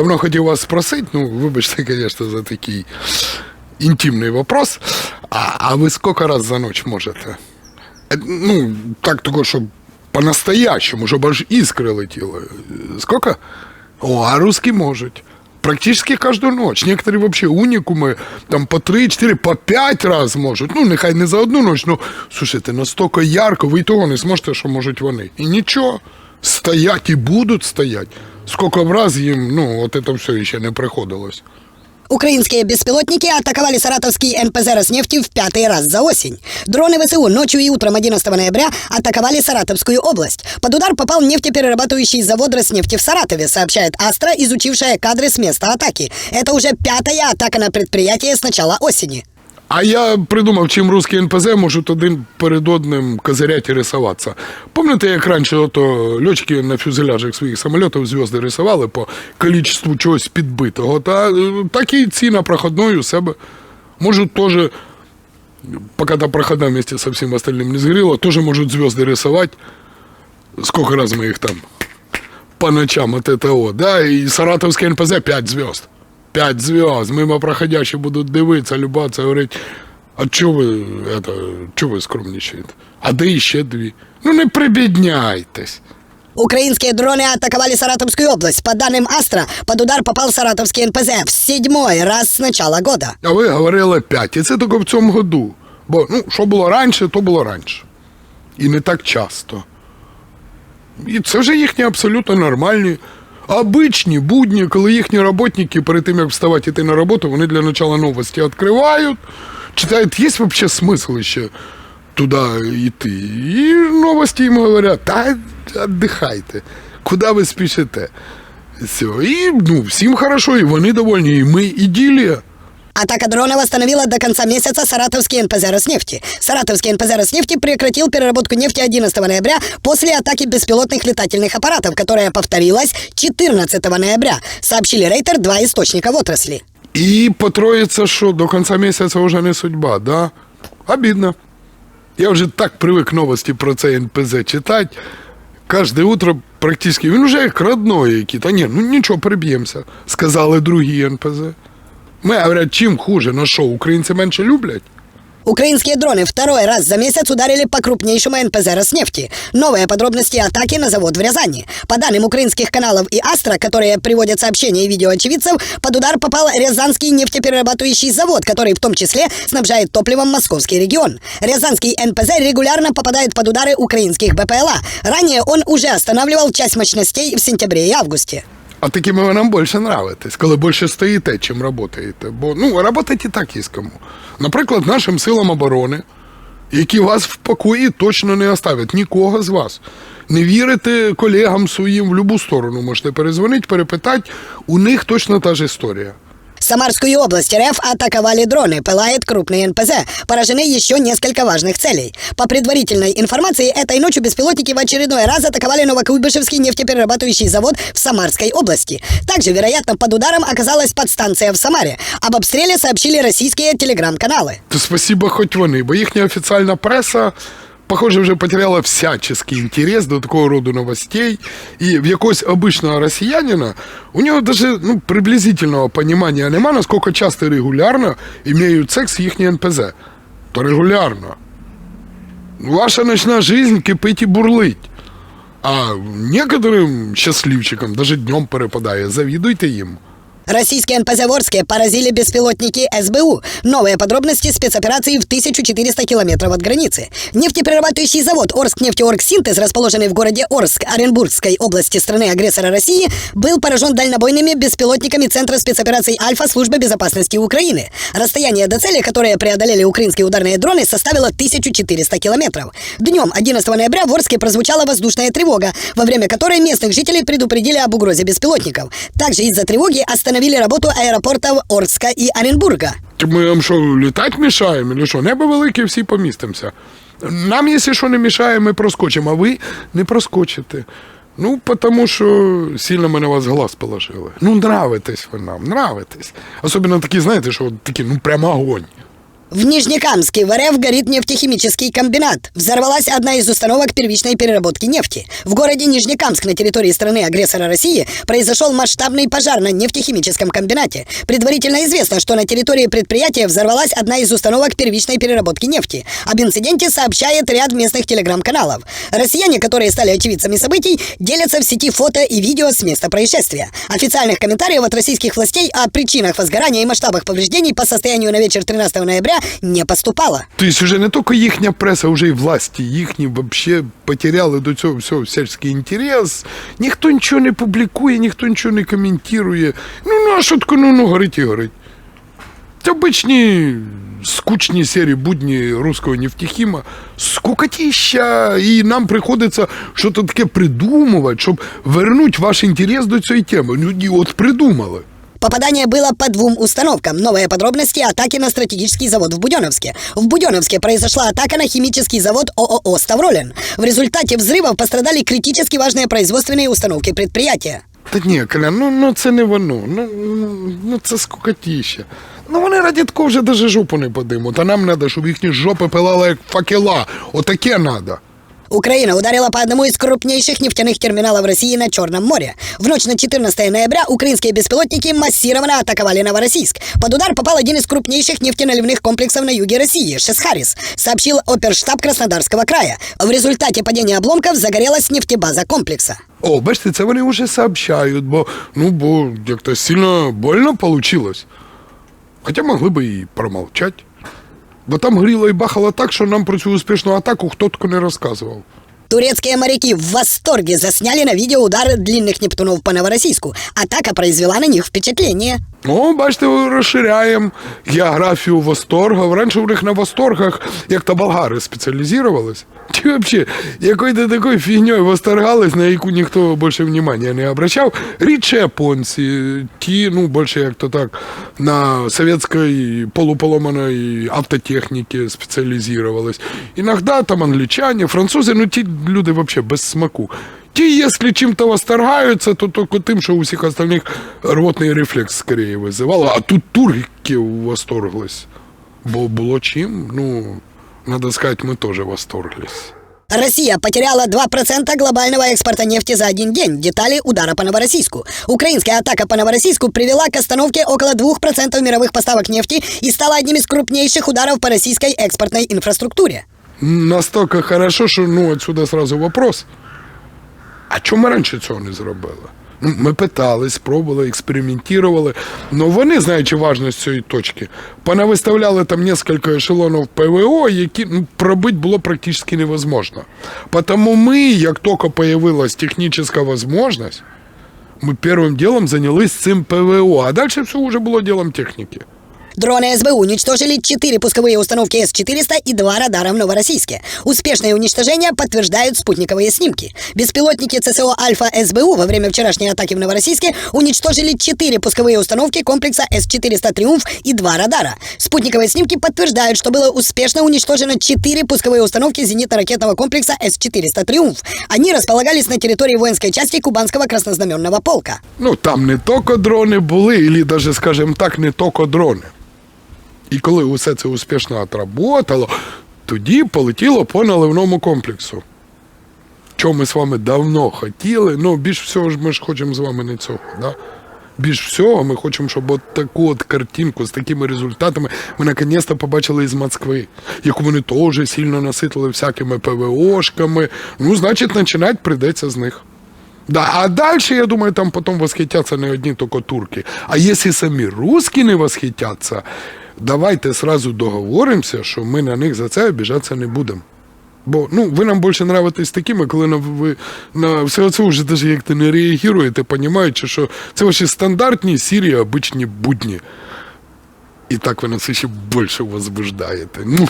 давно хотів вас спросити, ну, вибачте, звісно, за такий інтимний вопрос. А, а ви скільки раз за ніч можете? Е, Ну, так того, щоб по-настоящему, щоб аж іскри летіли. Скільки? О, а русські можуть. Практически каждую ночь. Некоторые вообще уникумы там по 3-4, по 5 раз можуть. Ну, нехай не за одну ночь, ну, слушайте, настільки ярко, ви і того не зможете, що можуть вони. І нічого, стоять і будуть стоять Скільки б раз їм, ну, от це все ще не приходилось. Украинские беспилотники атаковали саратовский НПЗ «Роснефти» в пятый раз за осень. Дроны ВСУ ночью и утром 11 ноября атаковали Саратовскую область. Под удар попал нефтеперерабатывающий завод «Роснефти» в Саратове, сообщает Астра, изучившая кадры с места атаки. Это уже пятая атака на предприятие с начала осени. А я придумав, чим русські НПЗ можуть один перед одним козирять і рисуватися. Пам'ятаєте, як раніше ото льотчики на фюзеляжах своїх самольотів зв'язки рисували по кількості чогось підбитого, та е, так і ці на проходної у себе можуть теж, поки та проходна вместе со всім остальним не згоріла, теж можуть зв'язки рисувати. Сколько раз ми їх там по ночам от ТТО, да, и Саратовский НПЗ 5 звезд 5 звезд. Мимо проходящие будут дивитися, любатися, говорить, а чого ви, это, чого ви скромничаєте? А де іще дві? Ну не прибідняйтесь. Украинские дроны атаковали Саратовскую область. По данным Астра, под удар попал Саратовский НПЗ в седьмой раз с начала года. А ви говорили 5. І це тільки в цьому году. Бо ну, що було раніше, то було раніше. І не так часто. І це вже їхні абсолютно нормальні, обичні будні, коли їхні роботники перед тим, як вставати йти на роботу, вони для начала новості відкривають, читають, є взагалі смисл ще туди йти. І новості їм говорять, та віддихайте, куди ви спішите. Все. І ну, всім хорошо, і вони довольні, і ми іділія. Атака дронов остановила до конца месяца Саратовский НПЗ «Роснефти». Саратовский НПЗ «Роснефти» прекратил переработку нефти 11 ноября после атаки беспилотных летательных аппаратов, которая повторилась 14 ноября, сообщили Рейтер два источника в отрасли. І потроїться, що до кінця місяця вже не судьба, да? Обідно. Я вже так привик новості про цей НПЗ читати. Кожне утро практично, він вже як родной який. Та ні, ну нічого, переб'ємося. Сказали другі НПЗ. Ми говорять, чим хуже, ну що, українці менше люблять? Украинские дроны второй раз за месяц ударили по крупнейшему НПЗ «Роснефти». Новые подробности атаки на завод в Рязани. По данным украинских каналов и Астра, которые приводят сообщения и видео очевидцев, под удар попал Рязанский нефтеперерабатывающий завод, который в том числе снабжает топливом московский регион. Рязанский НПЗ регулярно попадает под удары украинских БПЛА. Ранее он уже останавливал часть мощностей в сентябре и августе. А такими ви нам більше нравитесь, коли більше стоїте, чим працюєте. Бо ну, працювати так є з кому. Наприклад, нашим силам оборони, які вас в покої точно не оставлять, нікого з вас. Не вірите колегам своїм в будь-яку сторону. Можете перезвонити, перепитати, у них точно та ж історія. Самарскую область РФ атаковали дроны, пылает крупный НПЗ. Поражены еще несколько важных целей. По предварительной информации, этой ночью беспилотники в очередной раз атаковали Новокуйбышевский нефтеперерабатывающий завод в Самарской области. Также, вероятно, под ударом оказалась подстанция в Самаре. Об обстреле сообщили российские телеграм-каналы. То спасибо хоч вони, бо їхня офіційна преса, Похоже, вже потеряла всяческий інтерес до такого роду новостей. І в якогось обичного росіянина у нього даже ну, приблизительного понимания нема, наскільки часто і регулярно імеють секс їхні НПЗ. То регулярно. Ваша ночна жизнь кипить і бурлить. А некоторым счастливчикам даже днем перепадає. Завідуйте їм. Российские НПЗ в Орске поразили беспилотники СБУ. Новые подробности спецоперации в 1400 километров от границы. Нефтеперерабатывающий завод Орскнефтеоргсинтез, расположенный в городе Орск Оренбургской области страны-агрессора России, был поражен дальнобойными беспилотниками Центра спецопераций Альфа Службы безопасности Украины. Расстояние до цели, которое преодолели украинские ударные дроны, составило 1400 километров. Днем 11 ноября в Орске прозвучала воздушная тревога, во время которой местных жителей предупредили об угрозе беспилотников. Также из-за тревоги остановили работу аэропортов Орска и Оренбурга. Ми вам що, літати мішаємо? Чи що? Небо велике, всі помістимося. Нам, якщо що не мішає, ми проскочимо, а ви не проскочите. Ну, тому що сильно ми на вас глаз положили. Ну, нравитесь ви нам, нравитесь. Особливо такі, знаєте, що от такі, ну, прямо огонь. В Нижнекамске в РФ горит нефтехимический комбинат. Взорвалась одна из установок первичной переработки нефти. В городе Нижнекамск на территории страны-агрессора России произошел масштабный пожар на нефтехимическом комбинате. Предварительно известно, что на территории предприятия взорвалась одна из установок первичной переработки нефти. Об инциденте сообщает ряд местных телеграм-каналов. Россияне, которые стали очевидцами событий, делятся в сети фото и видео с места происшествия. Официальных комментариев от российских властей о причинах возгорания и масштабах повреждений по состоянию на вечер 13 ноября не поступало. Тобто вже не тільки їхня преса, вже й власті їхні вообще потеряли до цього всього всяческий інтерес. Ніхто нічого не публікує, ніхто нічого не коментує. Ну, ну а таке, ну, ну, горить і горить. Це обичні скучні серії будні руського нефтехіма, скукотіща, і нам приходиться щось таке придумувати, щоб вернути ваш інтерес до цієї теми. Ну, і придумали. Попадание было по двум установкам. Новые подробности атаки на стратегический завод в Буденновске. В Буденновске произошла атака на химический завод ООО «Ставролин». В результате взрывов пострадали критически важные производственные установки предприятия. Та ні, Коля, ну, ну це не воно. Ну, ну, ну це скукотіще. Ну вони раді такого вже даже жопу не подимуть. А нам треба, щоб їхні жопи пилали як факела. Отаке треба. Украина ударила по одному из крупнейших нефтяных терминалов России на Черном море. В ночь на 14 ноября украинские беспилотники массированно атаковали Новороссийск. Под удар попал один из крупнейших нефтеналивных комплексов на юге России – Шесхарис, сообщил оперштаб Краснодарского края. В результате падения обломков загорелась нефтебаза комплекса. О, бачите, це вони вже сообщають, бо ну бо як-то сильно больно получилось. Хоча могли би і промовчати. Бо там гріло і бахало так, що нам про цю успішну атаку хто тільки не розказував. Турецкие моряки в восторге засняли на видео удары длинных Нептунов по Новороссийску. Атака произвела на них впечатление. Ну, бачите, розширяємо географію восторгів. Раніше в них на восторгах як-то болгари спеціалізувались. Чи взагалі якою-то такою фігньою восторгались, на яку ніхто більше внимання не обращав. Рідше японці, ті, ну, більше як то так, на совєтській полуполоманої автотехніці спеціалізувались. Іноді там англічані, французи, ну ті люди взагалі без смаку. Ті, якщо чим-то восторгаються, то тільки тим, що у всіх остальних рвотний рефлекс скоріше визивало. А тут турки восторглись. Бо було чим, ну, надо сказати, ми теж восторглись. Россия потеряла 2% глобального экспорта нефти за один день. Детали удара по Новороссийску. Украинская атака по Новороссийску привела к остановке около 2% мировых поставок нефти и стала одним из крупнейших ударов по российской экспортной инфраструктуре. Настільки хорошо, що ну, отсюда сразу вопрос. А чому раніше цього не зробили? Ну, ми питали, спробували, експериментували. Ну вони, знаючи важність цієї точки, понавиставляли там кілька ешелонів ПВО, які ну, пробити було практично невозможно. Тому ми, як тільки появилась технічна можливість, ми першим ділом зайнялись цим ПВО, а далі все вже було ділом техніки. Дроны СБУ уничтожили 4 пусковые установки С-400 и 2 радара в Новороссийске. Успешное уничтожение подтверждают спутниковые снимки. Беспилотники ЦСО «Альфа» СБУ во время вчерашней атаки в Новороссийске уничтожили 4 пусковые установки комплекса С-400 «Триумф» и 2 радара. Спутниковые снимки подтверждают, что было успешно уничтожено 4 пусковые установки зенитно-ракетного комплекса С-400 «Триумф». Они располагались на территории воинской части Кубанского краснознаменного полка. Ну, там не тільки дрони були, і навіть, скажімо так, не тільки дрони. І коли усе це успішно отработало, тоді полетіло по наливному комплексу. Чого ми з вами давно хотіли, ну більш всього ж ми ж хочемо з вами не цього. Да? Більш всього ми хочемо, щоб от таку от картинку з такими результатами ми наконець-то побачили із Москви, яку вони теж сильно наситили всякими ПВОшками. Ну, значить, починати прийдеться з них. Да, а дальше, я думаю, там потом восхитятся не одни только турки. А если сами русские не восхитятся, давайте сразу договоримося, що ми на них за це обіжатися не будемо. Бо ну, ви нам більше нравитесь такими, коли на, ви на все це вже даже як-то не реагуєте, розуміючи, що це ваші стандартні, сірі, обичні будні. І так ви нас ще більше возбуждаєте. Ну.